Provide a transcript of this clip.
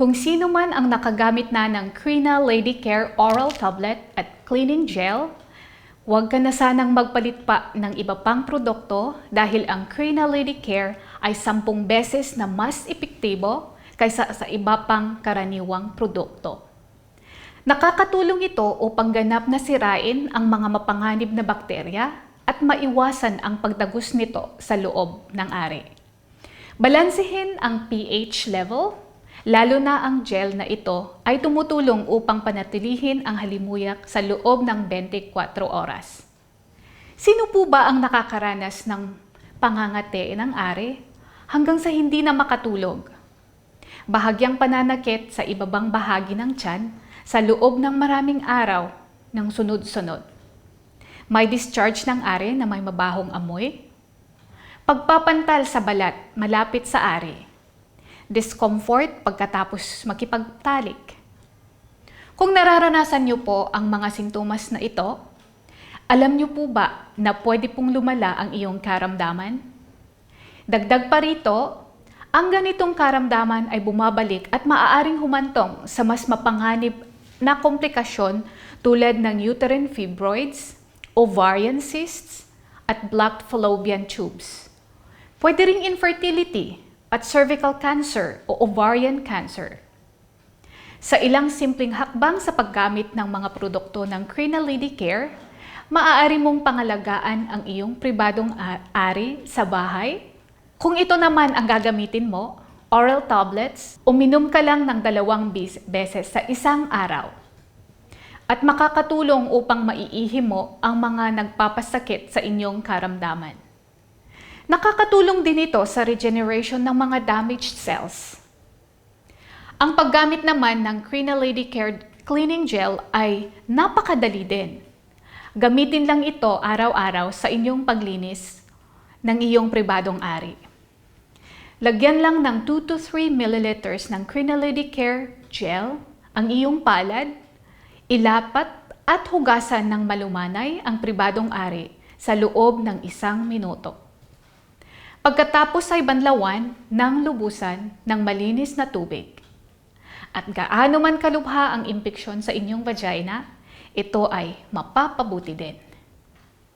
Kung sino man ang nakagamit na ng Krina Lady Care Oral Tablet at Cleaning Gel, huwag ka na sanang magpalit pa ng iba pang produkto dahil ang Krina Lady Care ay sampung beses na mas epektibo kaysa sa iba pang karaniwang produkto. Nakakatulong ito upang ganap na sirain ang mga mapanganib na bakterya at maiwasan ang pagdagos nito sa loob ng ari. Balansehin ang pH level, lalo na ang gel na ito ay tumutulong upang panatilihin ang halimuyak sa loob ng 24 oras. Sino po ba ang nakakaranas ng pangangate ng ari hanggang sa hindi na makatulog? Bahagyang pananakit sa ibabang bahagi ng tiyan sa loob ng maraming araw ng sunod-sunod. May discharge ng ari na may mabahong amoy. Pagpapantal sa balat malapit sa ari. Discomfort pagkatapos makipagtalik. Kung nararanasan niyo po ang mga sintomas na ito, alam niyo po ba na pwede pong lumala ang iyong karamdaman? Dagdag pa rito, ang ganitong karamdaman ay bumabalik at maaaring humantong sa mas mapanganib na komplikasyon tulad ng uterine fibroids, ovarian cysts, at blocked fallopian tubes. Pwede ring infertility at cervical cancer o ovarian cancer. Sa ilang simpleng hakbang sa paggamit ng mga produkto ng Krina Lady Care, maaari mong pangalagaan ang iyong pribadong ari sa bahay. Kung ito naman ang gagamitin mo, oral tablets, uminom ka lang ng dalawang beses sa isang araw. At makakatulong upang maiihi mo ang mga nagpapasakit sa inyong karamdaman. Nakakatulong din ito sa regeneration ng mga damaged cells. Ang paggamit naman ng Krina Lady Care Cleaning Gel ay napakadali din. Gamitin lang ito araw-araw sa inyong paglinis ng iyong pribadong ari. Lagyan lang ng 2 to 3 milliliters ng Krina Lady Care Gel ang iyong palad, ilapat at hugasan ng malumanay ang pribadong ari sa loob ng isang minuto. Pagkatapos ay banlawan ng lubusan ng malinis na tubig. At gaano man kalubha ang impeksyon sa inyong vagina, ito ay mapapabuti din.